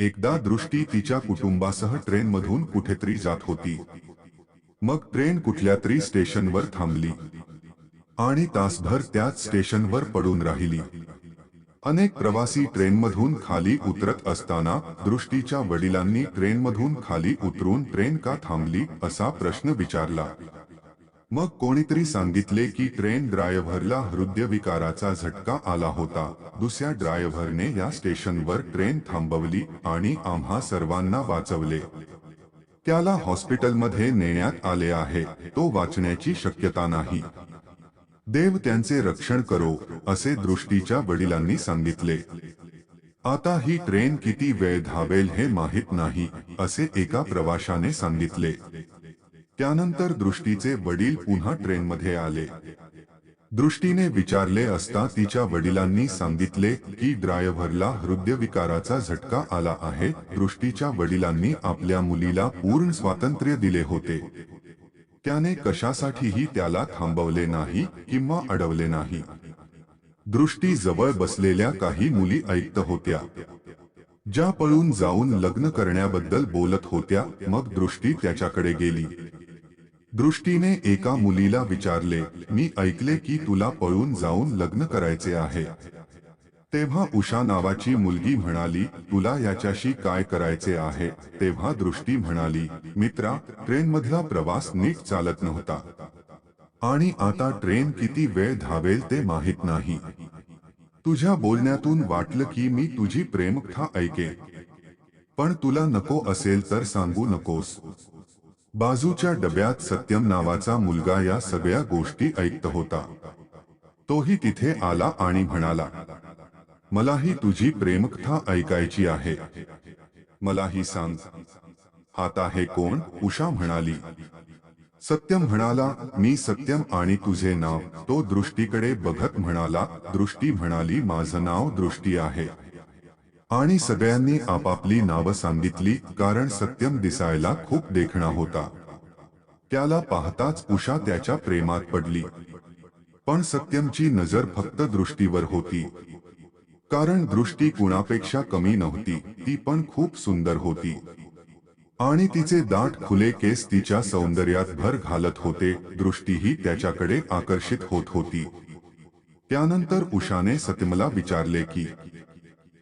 एकदा दृष्टी तिच्या कुटुंबासह ट्रेनमधून कुठेतरी जात होती. मग ट्रेन कुठल्या तरी स्टेशनवर थांबली. आणि तासभर त्याच स्टेशनवर पडून राहिली. अनेक प्रवासी ट्रेनमधून खाली उतरत असताना दृष्टीच्या वडिलांनी ट्रेनमधून खाली उतरून ट्रेन का थांबली असा प्रश्न विचारला. मग कोणीतरी सांगितले की ट्रेन ड्रायव्हरला हृदयविकाराचा झटका आला होता. दुसऱ्या ड्रायव्हरने या स्टेशनवर ट्रेन थांबवली आणि आम्हा सर्वांना वाचवले. त्याला हॉस्पिटलमध्ये नेण्यात आले आहे. तो वाचण्याची शक्यता नाही. देव त्यांचे रक्षण करो असे दृष्टीच्या वडिलांनी सांगितले. आता ही ट्रेन किती वेळ धावेल हे माहीत नाही असे एका प्रवाशाने सांगितले. त्यानंतर दृष्टीचे वडील पुन्हा ट्रेनमध्ये आले. दृष्टीने विचारले असता तिच्या वडिलांनी सांगितले की ड्रायव्हरला हृदयविकाराचा झटका आला आहे. दृष्टीच्या वडिलांनी आपल्या मुलीला पूर्ण स्वातंत्र्य दिले होते. त्याने कशासाठीही त्याला थांबवले नाही किंवा अडवले नाही. दृष्टी जवळ बसलेल्या काही मुली ऐकत होत्या. ज्या पळून जाऊन लग्न करण्याबद्दल बोलत होत्या मग दृष्टी त्याच्याकडे गेली. दृष्टीने एका मुलीला विचारले मी ऐकले की तुला पळून जाऊन लग्न करायचे आहे. तेव्हा उषा नावाची मुलगी म्हणाली तुला याच्याशी काय करायचे आहे? तेव्हा दृष्टी म्हणाली मित्रा ट्रेनमधला प्रवास नीट चालत नव्हता. आणि आता ट्रेन किती वेळ धावेल ते माहीत नाही. तुझ्या बोलण्यातून वाटलं की मी तुझी प्रेमकथा ऐके पण तुला नको असेल तर सांगू नकोस. बाजूच्या डब्यात सत्यम नावाचा मुलगा या सगळ्या गोष्टी ऐकत होता. तोही तिथे आला आणि म्हणाला मलाही तुझी प्रेमकथा ऐकायची आहे. मलाही सांग. आता हे कोण? उषा म्हणाली. सत्यम म्हणाला मी सत्यम आणि तुझे नाव. तो दृष्टीकडे बघत म्हणाला दृष्टी म्हणाली माझं नाव दृष्टी आहे. आणि सगळ्यांनी आपापली नावं सांगितली कारण सत्यम दिसायला खूप देखणा होता. त्याला पाहताच उषा त्याच्या प्रेमात पडली. पण सत्यमची नजर फक्त दृष्टीवर होती. कारण दृष्टी कुणापेक्षा कमी नव्हती ती पण खूप सुंदर होती. आणि तिचे दाट खुले केस तिच्या सौंदर्यात भर घालत होते दृष्टीही त्याच्याकडे आकर्षित होत होती. त्यानंतर उषाने सत्यमला विचारले की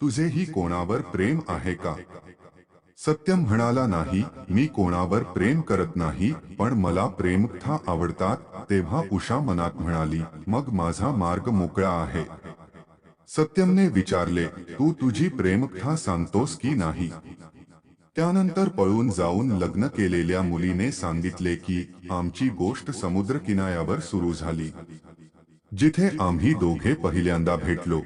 तुझेही कोणावर प्रेम आहे का? सत्यम म्हणाला नाही, मी कोणावर प्रेम करत नाही, पण मला प्रेमकथा आवडतात, तेव्हा उषा मनात म्हणाली, मग माझा मार्ग मोकळा आहे. सत्यमने विचारले, तू तुझी प्रेमकथा सांगतोस की नाही? त्यानंतर पळून जाऊन लग्न केलेल्या मुलीने सांगितले की, आमची गोष्ट समुद्र किनाऱ्यावर सुरू झाली. जिथे आम्ही दोघे पहिल्यांदा भेटलो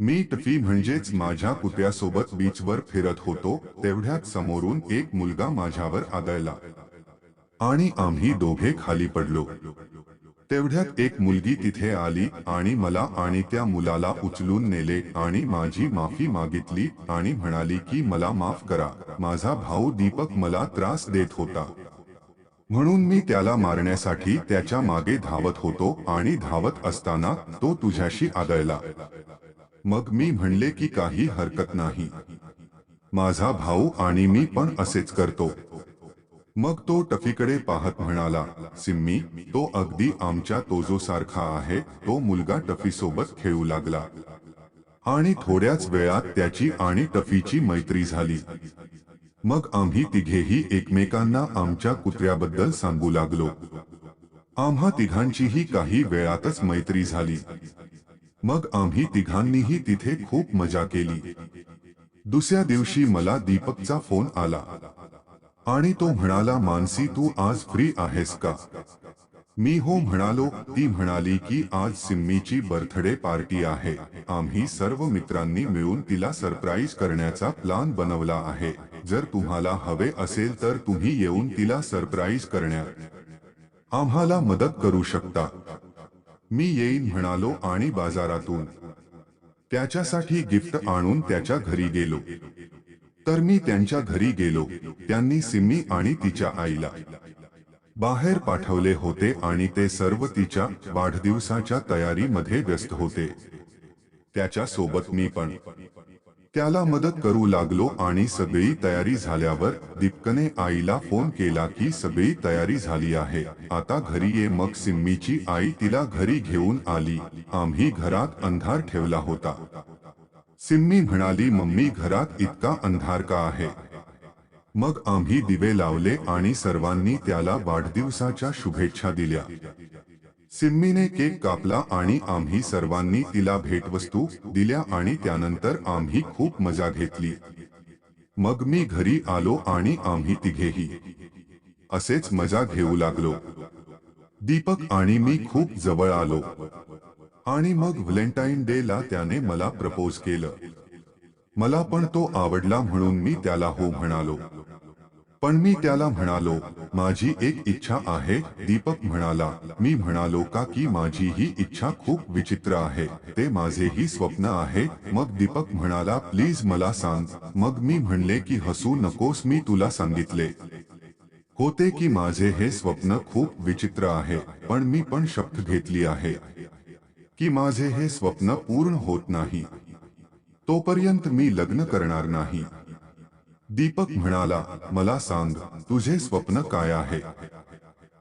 मी टफी म्हणजेच माझ्या कुत्र्यासोबत बीचवर फिरत होतो, तेवढ्यात समोरून एक मुलगा माझ्यावर आदळला. आणि आम्ही दोघे खाली पडलो. तेवढ्यात एक मुलगी तिथे आली आणि मला आणि त्या मुलाला उचलून नेले आणि माझी माफ़ी मागितली आणि म्हणाली की, मला माफ़ करा. माझा भाऊ दीपक मला त्रास देत होता. म्हणून मी त्याला मारण्यासाठी त्याच्या मागे धावत होतो आणि धावत असताना तो तुझ्याशी आदळला. मग मी म्हणले की काही हरकत नाही. माझा भाऊ आणि मी पण असेच करतो. मग तो टफीकडे पाहत म्हणाला सिम्मी तो अगदी आमच्या तोजो सारखा आहे. तो मुलगा टफी सोबत खेळू लागला. आणि थोड्याच वेळात त्याची आणि टफीची मैत्री झाली. मग आम्ही तिघेही एकमेकांना आमच्या कुत्र्याबद्दल सांगू लागलो. आम्हा तिघांचीही काही वेळातच मैत्री झाली. मग आम्ही तिघांनीही तिथे खूप मज़ा केली. दुसऱ्या दिवशी मला दीपकचा फ़ोन आला. आणि तो म्हणाला, मानसी, तू आज फ्री आहेस का? मी हो, म्हणालो. ती म्हणाली की, आज सिम्मीची बर्थडे पार्टी आहे. आम्ही सर्व मित्रांनी मिळून तिला सरप्राईज करण्याचा प्लान बनवला आहे. जर तुम्हाला हवे असेल तर तुम्ही येऊन तिला सरप्राईज करण्यात आम्हाला मदत करू शकता. मी येईन म्हणालो आणि बाजारातून. त्याच्यासाठी गिफ्ट आणून त्याच्या घरी गेलो. तर मी त्यांच्या घरी गेलो. त्यांनी सिम्मी आणि तिच्या आईला बाहेर पाठवले होते आणि ते सर्व तिच्या वाढदिवसाच्या तयारीमध्ये व्यस्त होते. त्याच्या सोबत मी पण त्याला मदत करू लागलो आणि सगळी तयारी झाल्यावर दीपकने आईला फोन केला की सगळी तयारी झाली आहे. आता घरी ये. मग सिम्मीची आई तिला घरी घेऊन आली. आम्ही घरात अंधार ठेवला होता. सिम्मी म्हणाली मम्मी घरात इतका अंधार का आहे? मग आम्ही दिवे लावले आणि सर्वांनी त्याला वाढदिवसाच्या शुभेच्छा दिल्या. सिम्मीने केक कापला आणि आम्ही सर्वांनी तिला भेटवस्तू दिल्या आम्ही खूप मज़ा घेतली. मग मी घरी आलो आणि आम्ही तिघेही असेच मज़ा घेऊ लागलो. दीपक आणि मी खूप जवळ आलो. आणि मग व्हॅलेंटाईन डे ला त्याने मला प्रपोज केलं. मला पण तो आवडला म्हणून मी त्याला हो म्हणालो. पण मी त्याला म्हणालो, माझी एक इच्छा आहे. दीपक म्हणाला, मी म्हणालो का की माझी ही इच्छा खूप विचित्र आहे. ते माझेही स्वप्न आहे. मग दीपक म्हणाला, प्लीज़ मला सांग. मग मी म्हणले की, हसू नकोस, मी तुला सांगितले. होते की माझे हे स्वप्न खूप विचित्र आहे, पण मी पण शपथ घेतली आहे की माझे हे स्वप्न पूर्ण होत नाही. तोपर्यंत मी लग्न करणार नाही. दीपक म्हणाला, मला सांग, तुझे स्वप्न काय आहे?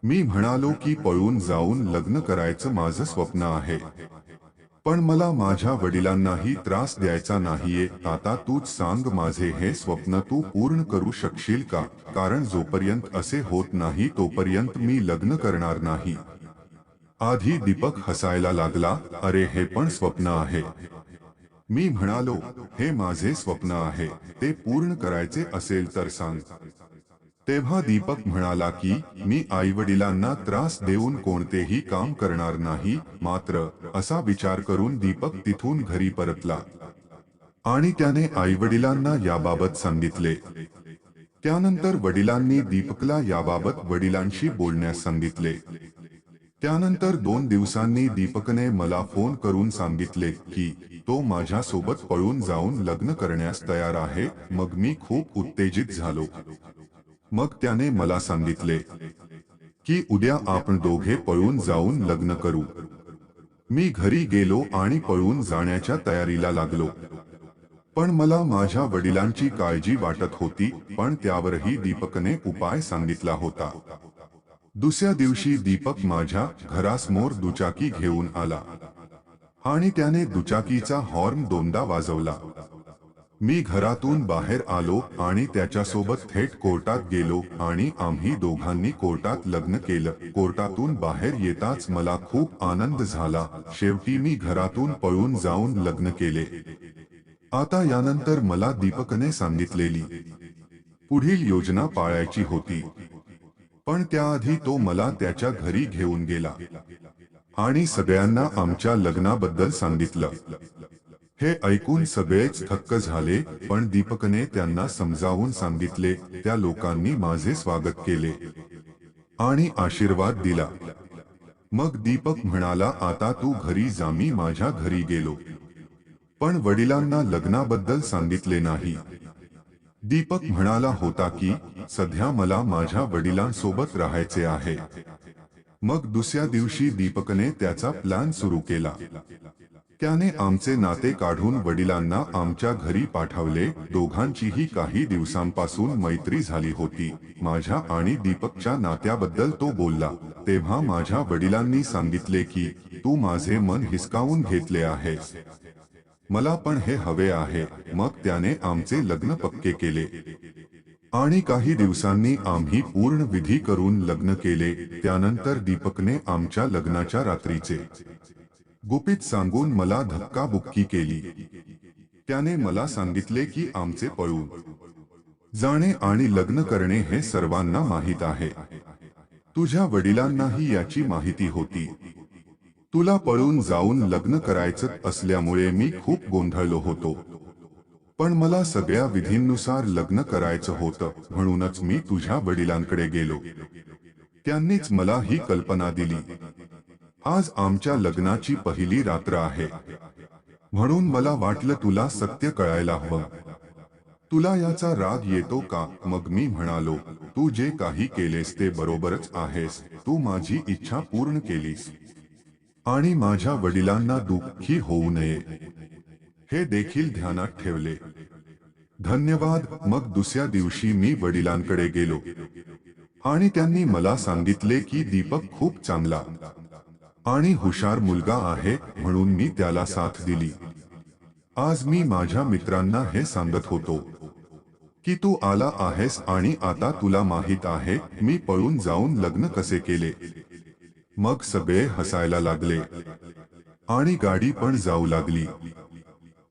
मी म्हणालो की पळून जाऊन लग्न करायचं माझं स्वप्न आहे. पण मला माझ्या वडिलांनाही त्रास द्यायचा नाहीये. आता तूच सांग माझे हे स्वप्न तू पूर्ण करू शकशील का? कारण जोपर्यंत असे होत नाही, तोपर्यंत मी लग्न करणार नाही. आधी दीपक हसायला लागला, अरे, हे पण स्वप्न आहे. मी म्हणालो, हे माझे स्वप्न आहे, ते पूर्ण करायचे असेल तर सांग. तेव्हा दीपक म्हणाला की, मी आई वडिलांना त्रास देऊन कोणतेही काम करणार नाही, मात्र असा विचार करून दीपक तिथून घरी परतला. आणि त्याने आई वडिलांना याबाबत सांगितले. त्यानंतर वडिलांनी दीपकला याबाबत वडिलांशी बोलण्यास सांगितले. त्यानंतर दोन दिवसांनी दीपकने मला फ़ोन करून सांगितले की तो माझ्या सोबत पळून जाऊन लग्न करण्यास तयार आहे, मग मी खूप उत्तेजित झालो. मग त्याने मला सांगितले की, उद्या आपण दोघे पळून जाऊन लग्न करू. मी घरी गेलो आणि पळून जाण्याच्या तयारीला लागलो. पण मला माझ्या वडिलांची काळजी वाटत होती, पण त्यावरही दीपकने उपाय सांगितला होता. दुसऱ्या दिवशी दीपक माझ्या घरासमोर दुचाकी घेऊन आला. आणि त्याने दुचाकीचा हॉर्न दोनदा वाजवला. मी घरातून बाहेर आलो आणि त्याच्यासोबत थेट कोर्टात गेलो आणि आम्ही दोघांनी कोर्टात लग्न केलं. कोर्टातून बाहेर येताच मला खूप आनंद झाला. शेवटी मी घरातून पळून जाऊन लग्न केले. आता यानंतर मला दीपकने सांगितलेली पुढील योजना पाळायची होती. पण त्याआधी तो मला त्याच्या घरी घेऊन गेला. आणि सगळ्यांना आमच्या लग्नाबद्दल सांगितलं. हे ऐकून सगळेच थक्क झाले, पण दीपकने त्यांना समजावून सांगितले, त्या लोकांनी माझे स्वागत केले. आणि आशीर्वाद दिला. मग दीपक म्हणाला, आता तू घरी जा, मी माझ्या घरी गेलो. पण वडिलांना लग्नाबद्दल सांगितले नाही. दीपक म्हणाला होता की, सध्या मला माझ्या वडिलांसोबत राहायचे आहे. मग दुसऱ्या दिवशी दीपकने त्याचा प्लॅन सुरू केला. त्याने आमचे नाते काढून वडिलांना आमच्या घरी पाठवले. दोघांचीही काही दिवसांपासून मैत्री झाली होती. माझ्या आणि दीपकच्या नात्याबद्दल तो बोलला. तेव्हा माझ्या वडिलांनी सांगितले की, तू माझे मन हिसकावून घेतले आहेस. मला हे हवे आहे. मग त्याने आमचे लग्न पक्के केले. आणि काही दिवसांनी आम्ही पूर्ण विधी करून लग्न केले. त्यानंतर दीपकने आमच्या लग्नाच्या रात्रीचे गुपित सांगून मला धक्काबुक्की केली. त्याने मला सांगितले की आमचे पळून जाणे आणि लग्न करणे हे सर्वांना माहीत आहे. तुझ्या वडिलांनाही याची माहिती होती. तुला पळून जाऊन लग्न करायचं असल्यामुळे मी खूप गोंधळलो होतो. पण मला सगळ्या विधींनुसार लग्न करायचं होतं म्हणूनच मी तुझ्या वडिलांकडे गेलो. त्यांनीच मला ही कल्पना दिली. आज आमच्या लग्नाची पहिली रात्र आहे. म्हणून मला वाटलं तुला सत्य कळायला हवं. तुला याचा राग येतो का? मग मी म्हणालो तू जे काही केलेस ते बरोबरच आहेस. तू माझी इच्छा पूर्ण केलीस. आणि माझ्या वडिलांना दुःखी होऊ नये. हे देखील ध्यानात ठेवले. धन्यवाद. मग दुसऱ्या दिवशी मी वडिलांकडे गेलो. आणि त्यांनी मला सांगितले की दीपक खूप चांगला आणि हुशार मुलगा आहे म्हणून मी त्याला साथ दिली. आज मी माझ्या मित्रांना हे सांगत होतो की तू आला आहेस आणि आता तुला माहित आहे मी पळून जाऊन लग्न कसे केले. मग सगळे हसायला लागले. आणि गाडी पण जाऊ लागली.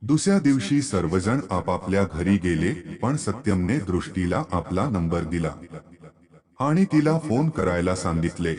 दुसऱ्या दिवशी सर्वजण आपापल्या घरी गेले, पण सत्यमने दृष्टीला आपला नंबर दिला. आणि तिला फ़ोन करायला सांगितले.